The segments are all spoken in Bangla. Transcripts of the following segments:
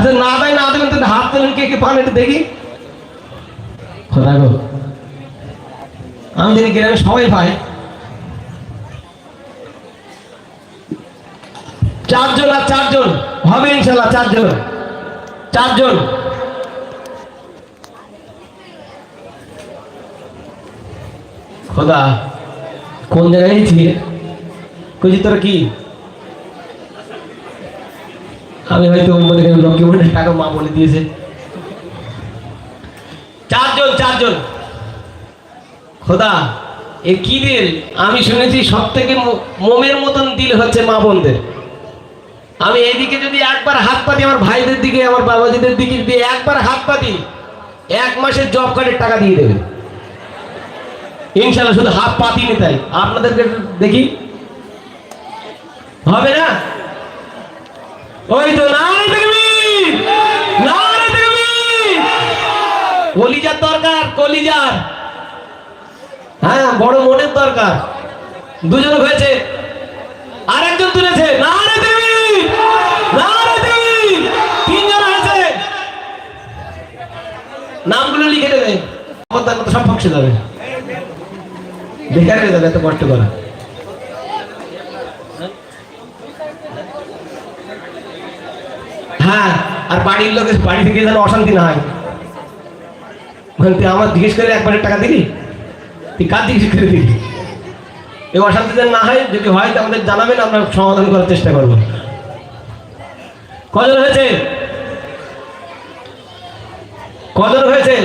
আচ্ছা না দেয়, না দেবেন তো হাত তোলেন কে কে পান একটু দেখি। খোদা গো আমি জানি গ্রামে সবাই পাই চারজন আর চারজন, হবে ইনশাল্লাহ চারজন। চারজন। খোদা, কোন জায়গায় তোরা কি? আমি হয়তো মনে করি ডকুমেন্টের টাকা মা বলে দিয়েছে। চারজন চারজন। খোদা, এ কি দিল? আমি শুনেছি সব থেকে মোমের মতন দিল হচ্ছে মা বোনদের। আমি এইদিকে যদি একবার হাত পাতি আমার ভাইদের দিকে, আমার বাবাজিদের দিকে যদি একবার হাত পাতি, এক মাসের জব কার্ডের টাকা দিয়ে দেবে। ইনশাল্লাহ শুধু হাত পাতি নি তাই। আপনাদেরকে দেখি। হবে না? ওই তো নারে তাকবীর নারে তাকবীর কলিজার দরকার, কলিজার। হ্যাঁ বড় মনের দরকার। দুজন হয়েছে। আরেকজন তুলেছে। নারে তাকবীর নারে তাকবীর তিনজন হয়েছে। নামগুলো লিখে দেবে। আমার মতো সব যাবে। বেকার হয়ে যাবে, এত কষ্ট করা। হ্যাঁ আর বাড়ির লোকের বাড়ি থেকে যেন অশান্তি না হয়। ওখানে তুই আমার জিজ্ঞেস করে একবারে টাকা দিবি তুই কার জিজ্ঞেস করে দিবি এই অশান্তি যেন না হয়, যদি হয়, তো আমাদের জানাবেন, আমরা সমাধান করার চেষ্টা করব। কজন হয়েছে? কজন হয়েছে?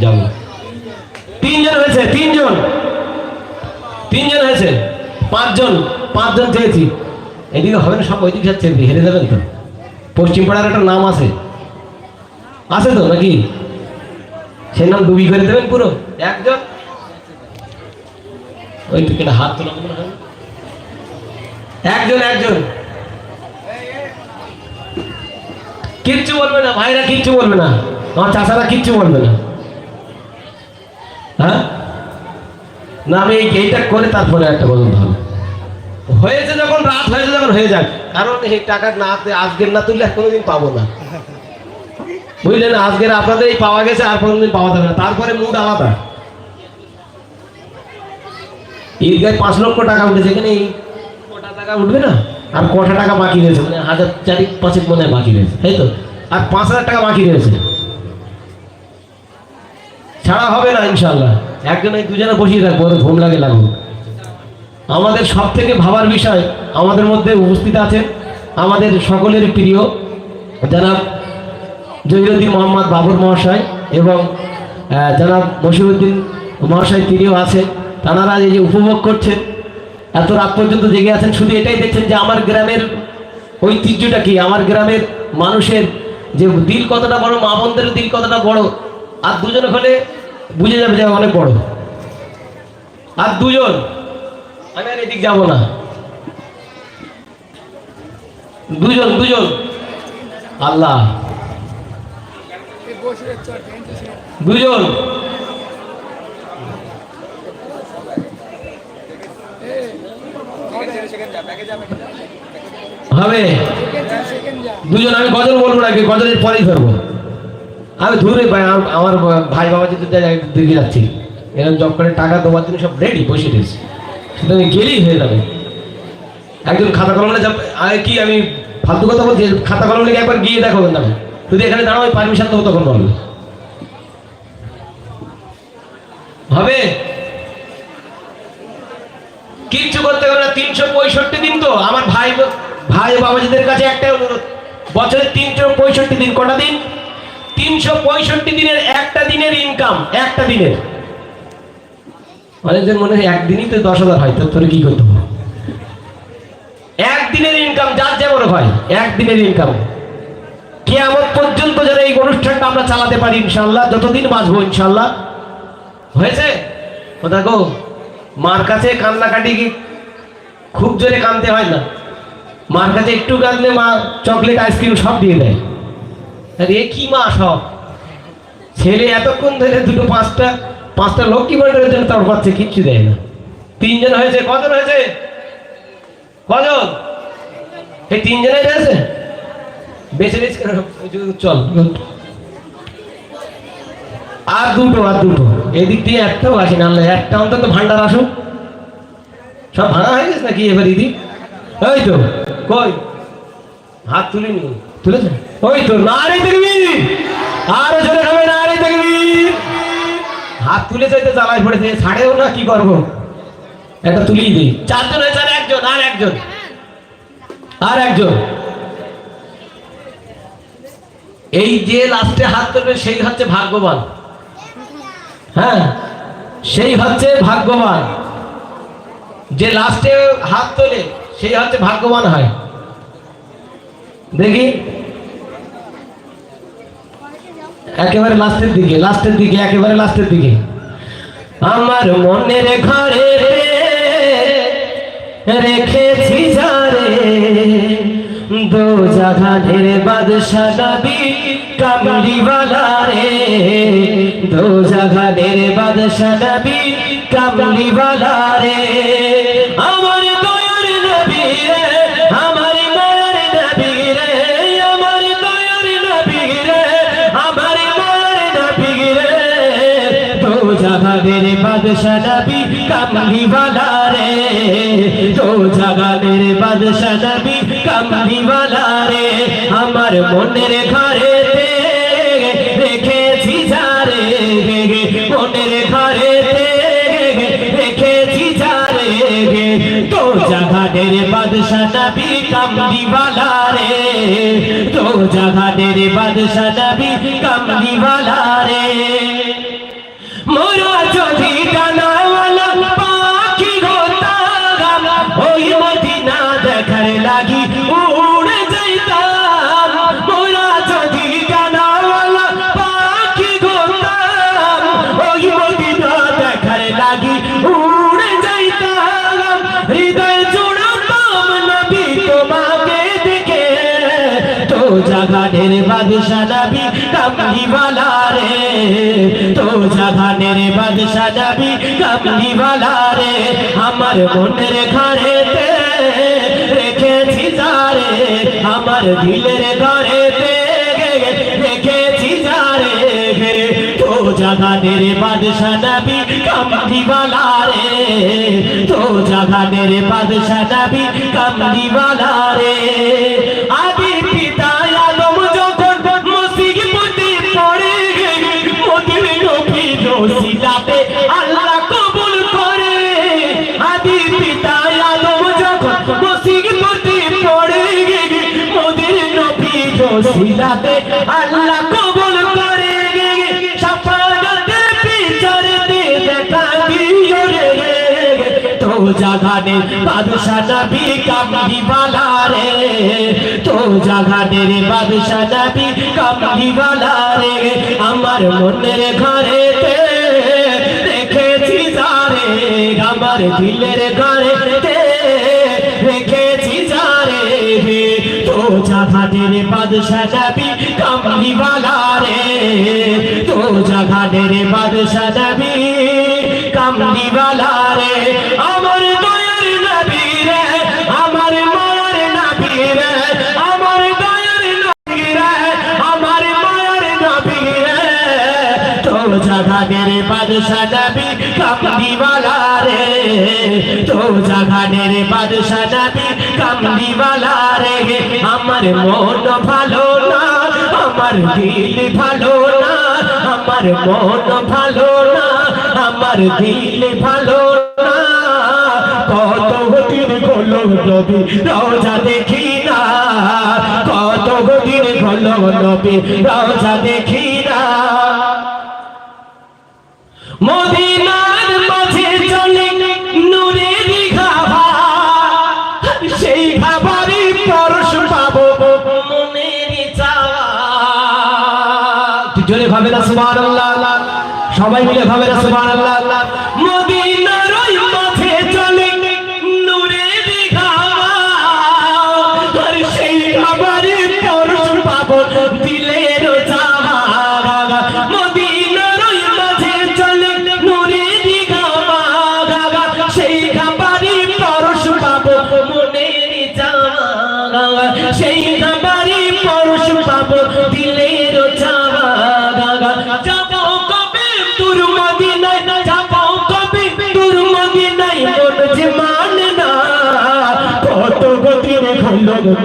যাব। তিনজন হয়েছে, তিনজন। তিনজন হয়েছে, পাঁচজন পাঁচজন চেয়েছি। এদিকে হবে না, সব ওইদিকে যাচ্ছে, হেরে যাবেন তো। পশ্চিম পাড়ার একটা নাম আছে। আছে তো, নাকি? সে নাম ডুবি করে দেবেন পুরো। একজন। ওই দিকে একটা হাত তোলা একজন একজন। কিচ্ছু বলবে না, ভাইরা কিচ্ছু বলবে না। আমার চাষারা কিচ্ছু বলবে না। হ্যাঁ? না, আমি এই এইটা করে তারপরে একটা বলুন হবে। হয়েছে যখন যখন হয়ে যাক কারণ এই টাকা না আজকের না তুললে কোনোদিন পাবো না। বুঝলেন, আজকের পাওয়া গেছে, আর কোনোদিন পাওয়া যাবে না। তারপরে মুড আলাদা। ঈদগায় পাঁচ লক্ষ টাকা উঠেছে, এখানে কটা টাকা উঠবে না? আর কটা টাকা বাকি রয়েছে মানে হাজার চারি পাঁচেক মনে হয় বাকি রয়েছে, তাই তো? আর পাঁচ হাজার টাকা বাকি রয়েছে। ছাড়া হবে না ইনশাল্লাহ একজনে দুজনে বসিয়ে থাকব ওদের ঘুম লাগে, লাগুক। আমাদের সব থেকে ভাবার বিষয় আমাদের মধ্যে উপস্থিত আছেন আমাদের সকলের প্রিয় জনাব জহিরুদ্দিন মোহাম্মদ বাবর মহাশয় এবং জনাব মশিরুদ্দিন মহাশয় তিনিও আছেন। তারা এই যে উপভোগ করছেন, এত রাত পর্যন্ত জেগে আছেন, শুধু এটাই দেখছেন যে আমার গ্রামের ঐতিহ্যটা কি? আমার গ্রামের মানুষের যে দিল কতটা বড়, মা বোনদের দিল কতটা বড়, আর দুজন হলে বুঝে যাবে যে অনেক বড়। আর দুজন আমি আর এদিক যাব না। দুজন দুজন। আল্লাহ। দুজন। হবে। দুজন, আমি গজল বলব নাকি? গজলের পরেই ধরবো। আমি ধরে ভাই, আম- আমার ভাই বাবা যদি দিকে যাচ্ছি। এরকম জব করে টাকা দেওয়ার জন্য সব রেডি বসে রয়েছে। আমি গেলেই হয়ে যাবে। একজন খাতা কলমে কি আমি ফালতু কথা বলছি? খাতা কলম নিয়ে একবার গিয়ে দেখো না যদি এখানে দাঁড়াও পারমিশন দেবো তখন বলবে হবে কিচ্ছু করতে হবে না, তিনশো পঁয়ষট্টি দিন তো। আমার ভাই ভাই বাবাজিদের কাছে একটাই অনুরোধ। বছরে তিনশো পঁয়ষট্টি দিন, কটা দিন? তিনশো পঁয়ষট্টি দিনের একটা দিনের ইনকাম একটা দিনের। অনেকজন মনে হয় একদিনই তো দশ হাজার হয় তোর কি করতে হবে? একদিনের ইনকাম যার যেমন হয়, একদিনের ইনকাম কেমন পর্যন্ত যেন এই অনুষ্ঠানটা আমরা চালাতে পারি ইনশাল্লাহ যতদিন বাঁচবো ইনশাল্লাহ হয়েছে? কথা গো মার কাছে কান্নাকাটি কি? খুব জোরে কানতে হয় না। মার কাছে একটু কাঁদলে মা চকলেট, আইসক্রিম সব দিয়ে দেয়। আর কি মা সব? ছেলে এতক্ষণ ধরে দুটো পাঁচটা পাঁচটা লক্ষ্মী ভান্ডারের জন্য তার পাচ্ছে কিচ্ছু দেয় না। তিনজন হয়েছে, কজন হয়েছে? কজন? এই তিনজনের আছে বেছে বেছে? চল আর দুটো আর দুটো। এদিক দিয়ে একটাও আসে না একটা অন্তত ভান্ডার আসো সব ভাঙা হয়ে গেছে নাকি এবার দিদি ওই তো, কই? হাত তুলিনি তুলেছে? ওই তো, নারে দেখবি আরও জোরে হবে, নারে দেখবি হাত তুলে তো জ্বালায় পড়েছে ছাড়েও না কি করব? একটা তুলিয়ে দিই। চারজন হয়েছে আর একজন আর একজন। আর একজন। এই যে লাস্টে হাত তুলবে সেই হচ্ছে ভাগ্যবান। হ্যাঁ সেই হচ্ছে ভাগ্যবান। যে লাস্টে হাত তোলে সেই হচ্ছে ভাগ্যবান হয়। দেখি। একেবারে লাস্টের দিকে লাস্টের দিকে, একেবারে লাস্টের দিকে। আমার মনের ঘরে রেখেছি যারে দো জাগানের বাদশা নবী কামলিওয়ালা রে। দো জাগানের বাদশা নবী কামলিওয়ালা রে। জাগানের বাদশা নবী কামলিওয়ালা রে তো জাগানের বাদশা নবী কামলিওয়ালা রে আমার মনের ঘরে রেখেছি যারে। মনের ঘরে রেখেছি যারে। তো জাগানের বাদশা নবী কামলিওয়ালা রে তো কামলিওয়ালা জাগানের বাদশা নবী, কামলিওয়ালা রে। তো জাগানের বাদশা নবী, কামলিওয়ালা রে। আমার মনের ঘরে রেখেছি যারে আমার দিলের ঘরে রেখেছি যারে তো জাগানের বাদশা নবী, কামলিওয়ালা রে। তো জাগানের বাদশা নবী, কামলিওয়ালা রে। আদি নবী রসিলাতে আল্লাহ কবুল করে। আদি পিতা আলম যখন পড়ে মোদের নবী রসিলাতে আল্লাহ কবুল করে। সাফায়াতে পিছনে দেখা দিও রে তো জাগানে বাদশা নবী কামলিওয়ালা রে। তো জাগানের বাদশা নবী কামলিওয়ালা রে। আমার মনের ঘরে রেখেছি যারে আমার দিলের ঘরে রেখেছি যারে তো জাগানের বাদশা নবী, কামলিওয়ালা রে। তো জাগানের বাদশা নবী, কামলিওয়ালা রে। তো জাগানের বাদশা নবী কামলিওয়ালা রে। তো জাগানের বাদশা নবী কামলিওয়ালা রে। আমার মন ভালো না, আমার দিল ভালো না, আমার মন ভালো না, আমার দিল ভালো না। কত দিন হলো নবী, রোজা দেখি না। কত দিন হলো নবী দেখি সুবহানাল্লাহ। সবাই মিলে ভাবে সুবহানাল্লাহ।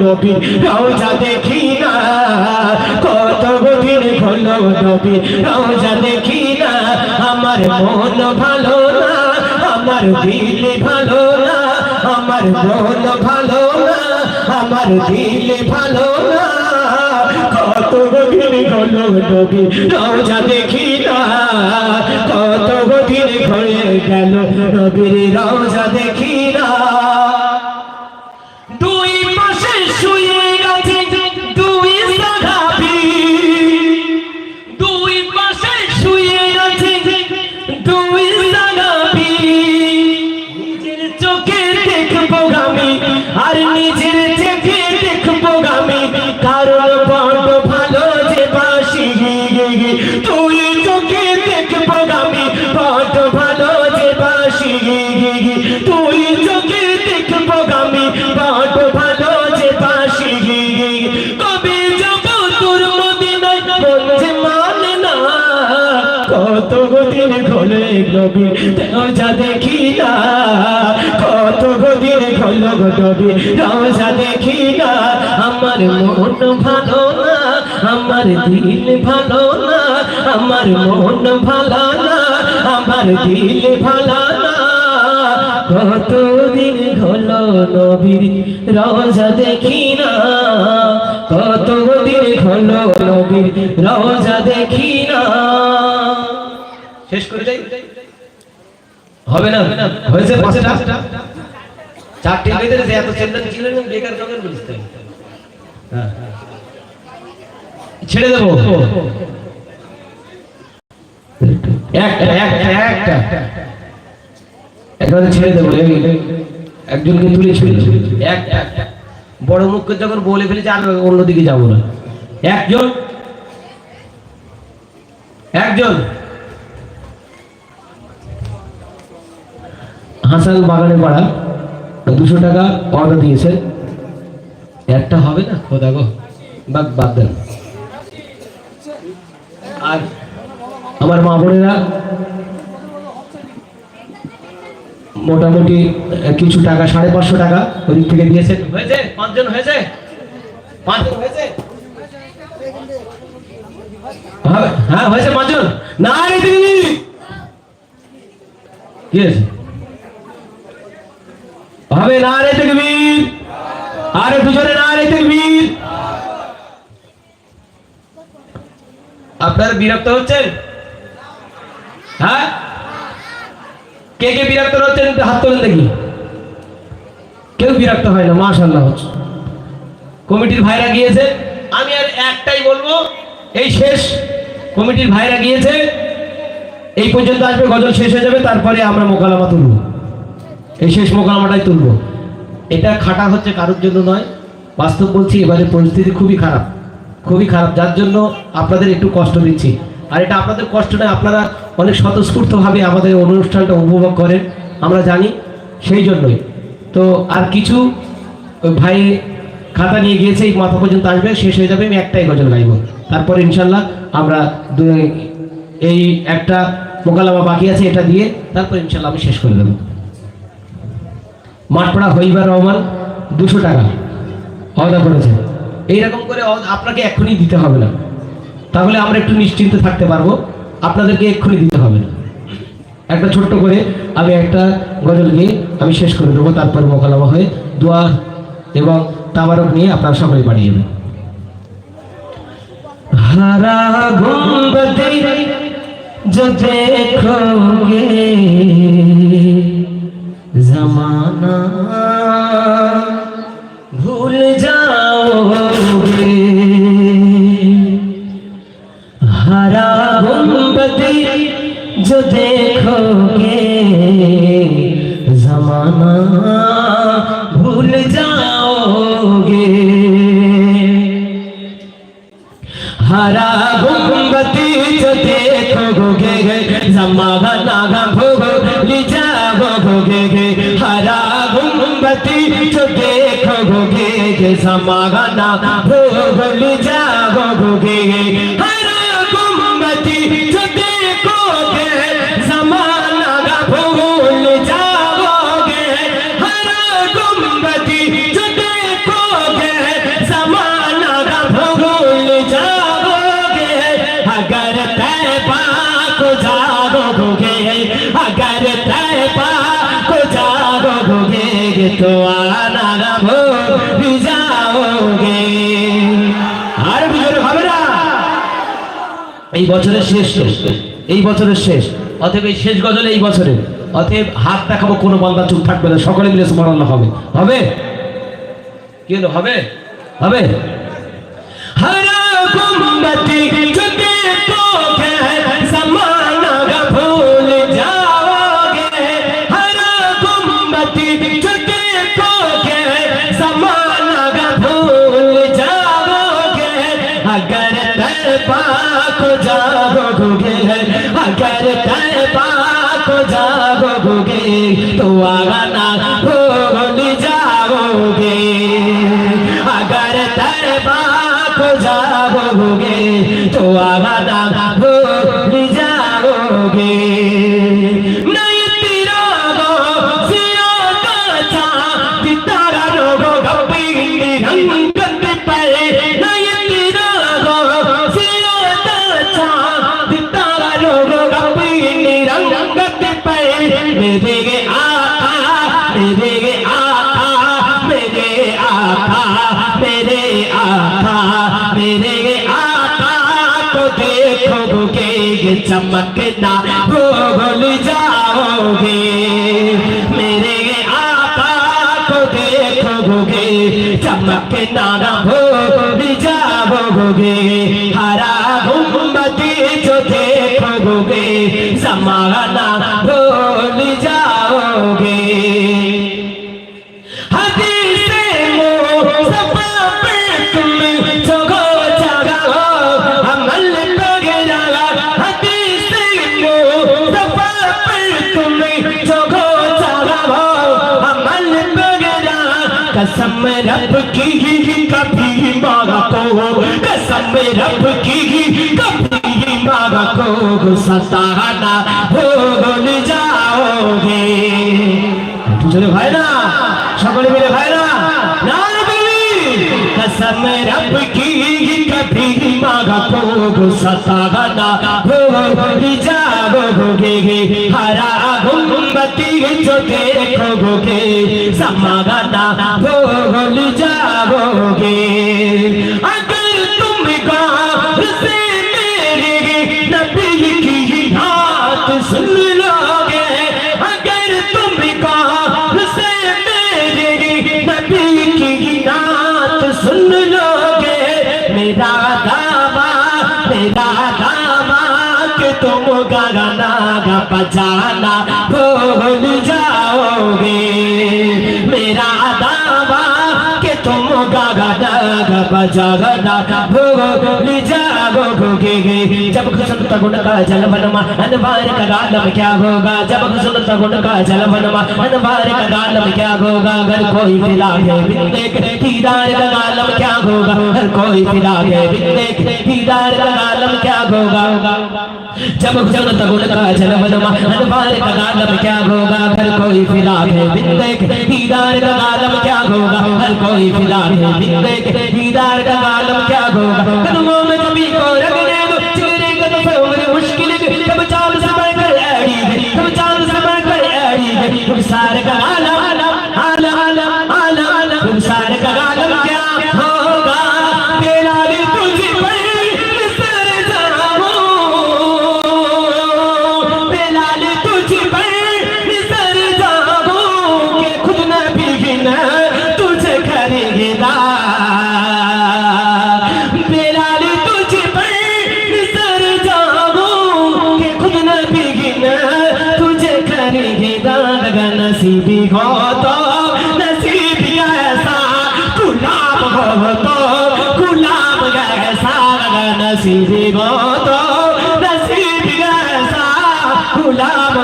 নবী। রওজা দেখি না, কত নবী। রওজা দেখি না, আমার মন ভালো না, আমার দিল ভালো না, আমার মন ভালো না, আমার দিল ভালো না। কত হলো নবী। রওজা দেখি না, কত হয়ে গেল নবীর। রওজা দেখি আর নিজের চোখে দেখব আমি কারণ নবী রোজা দেখি না কত দিন খোলো নবী রোজা দেখি না আমার মন ভালো না, আমার দিল ভালো না, আমার মন ভালো না, আমার দিল ভালো না। কতদিন হলো নবীর রোজা দেখি না কতদিন হলো নবীর রোজা দেখি শেষ করে যাই হবে না? হয়েছে পাঁচটা চারটে বেঁধে যে এত চিন্তা ছিল বেকার জগের বলিস। হ্যাঁ। ছেড়ে দেবো। একটা একটা একটা। একবারে ছেড়ে দেবো এই, একজনকে তুলে ছেড়ে এক বড় যখন বলে ফেলেছে আর অন্যদিকে যাব না। একজন। একজন। হাসান বাগানে পাড়া। দুশো টাকা অর্ডার দিয়েছে। একটা হবে না? খোদা গো। বাদ বাদ দেন। আর আমার মা বোনেরা মোটামুটি কিছু টাকা, সাড়ে পাঁচশো টাকা ওই দিক থেকে দিয়েছেন হয়েছে? পাঁচজন হয়েছে? পাঁচজন হয়েছে? হ্যাঁ হয়েছে পাঁচজন। না রে কি হয়েছে? হবে না রে তকবীর। আরে দুজনে না রে তকবীর। আপনারা বিরক্ত হচ্ছেন? হ্যাঁ? কে কে বিরক্ত হচ্ছেন? হাত তোলেন দেখি। কেউ বিরক্ত হয় না মাশাল্লাহ হচ্ছে। কমিটির ভাইরা গিয়েছে। আমি আর একটাই বলব, এই শেষ। কমিটির ভাইরা গিয়েছে। এই পর্যন্ত আসবে, গজল শেষ হয়ে যাবে, তারপরে আমরা মোকালামা তুলব। এই শেষ মোকালামাটাই তুলব। এটা খাটা হচ্ছে কারোর জন্য নয়, বাস্তব বলছি এবারে পরিস্থিতি খুবই খারাপ। খুবই খারাপ, যার জন্য আপনাদের একটু কষ্ট দিচ্ছি। আর এটা আপনাদের কষ্ট নয় আপনারা অনেক স্বতঃস্ফূর্তভাবে আমাদের অনুষ্ঠানটা উপভোগ করেন, আমরা জানি সেই জন্যই। তো আর কিছু ভাই খাতা নিয়ে গিয়েছে, এই মাথা পর্যন্ত আসবে, শেষ হয়ে যাবে, আমি একটাই গজল গাইব। তারপরে ইনশাল্লাহ আমরা এই একটা মোকালামা বাকি আছে, এটা দিয়ে তারপর ইনশাল্লাহ আমি শেষ করে দেবো। মাঠপাড়া হইবার রহমান দুশো টাকা অর্ডার করেছে এইরকম করে অ- আপনাকে এক্ষুনি দিতে হবে না তাহলে আমরা একটু নিশ্চিন্তে থাকতে পারবো আপনাদেরকে এক্ষুনি দিতে হবে না একটা ছোট্ট করে আমি একটা গজল গিয়ে আমি শেষ করে দেবো তারপর মোকালামা হয়ে দোয়া এবং তাবারক নিয়ে আপনারা সকলে বাড়িয়ে যাবেন हरा गुंबद जो देखोगे zamana سماگنا بھول جا بھوگے ہر گمتی چھتے کو گے سمانا گا بھول جا گے ہر گمتی چھتے کو گے سمانا گا بھول جا گے اگر تے پاک جا بھوگے اگر تے پاک جا بھوگے تو এই বছরের শেষ শেষ এই বছরের শেষ। অতএব এই শেষ গজলে এই বছরের অতএব হাত দেখাবো, কোনো বন্ধা চুপ থাকবে না। সকলে মিলে স্মরণ হবে। হবে? কি হলো, হবে? হবে? हरा ये चमकना भूल जाओगे मेरे आका को देखोगे चमकना ना भूल जाओगे कसम रब की कभी मांगा को कसम रब की कभी मांगा को सताना भूल जाओगे দুজনে ভাই না সকলে মিলে ভাই না না कसम रब की कभी मांगा को सताना भूल जाओगे हरा তীর চোখে খোগে সমাগতা ভোল যাবোগে بجانا، بھول جاؤ گے میرا دعویٰ کہ تم گانا بجانا بھول جاؤ گے جب خسن تگن کا جل بنما، انوار کا عالم کیا ہوگا؟ جب خسن تگن کا جل بنما، انوار کا عالم کیا ہوگا؟ اگر کوئی پھلا ہے دیکھ دیدار کا عالم کیا ہوگا؟ ہر کوئی پھلا ہے دیکھ دیدار کا عالم کیا ہوگا؟ چمک حسن تگن کا جلوہ نما، انوار کا عالم کیا ہوگا؟ ہر کوئی فدا ہے، بندے دیدار کا عالم کیا ہوگا؟ ہر کوئی فدا ہے، بندے دیدار کا عالم کیا ہوگا؟ قدموں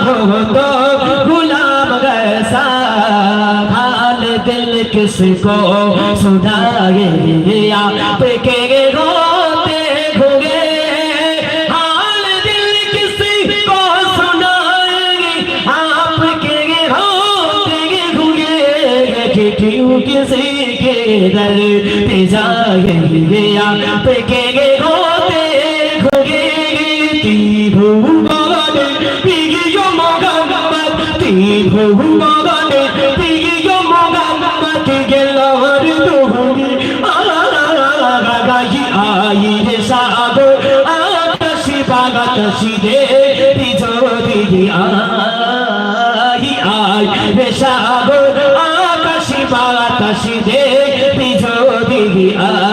ہو تو غلام کیسا حال دل کس کو سنائے؟ یا پہ کے روتے گھوگے حال دل کس کو سنائے؟ آپ کے روتے گھوگے کیوں کسی کے در پہ جائے یا پہ کے ভুবনে প্রিয় মোগাকে গেলার তুমি আগাই আই রে সাগর, আকাশি বাগাতাসি রে, রিজরি আই আই রে সাগর, আকাশি বাগাতাসি রে, রিজরি আই।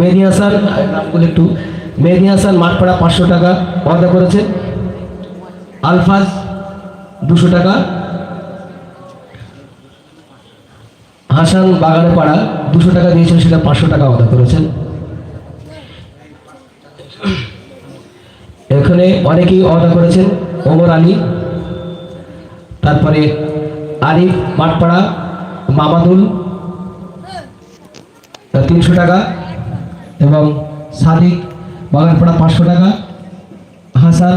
মেহেদি হাসান নামগুলো একটু। মেহেদি হাসান মাঠপাড়া পাঁচশো টাকা ওয়াদা করেছেন আলফাজ দুশো টাকা। হাসান বাগানে পাড়া দুশো টাকা দিয়েছেন, সেটা পাঁচশো টাকা অর্ডার করেছেন। এখানে অনেকেই অর্ডার করেছেন, ওমর আলী, তারপরে আরিফ মাঠপাড়া, মামাদুল, তিনশো টাকা। এবং সাদিক বাগানপাড়া পাঁচশো টাকা। হাসান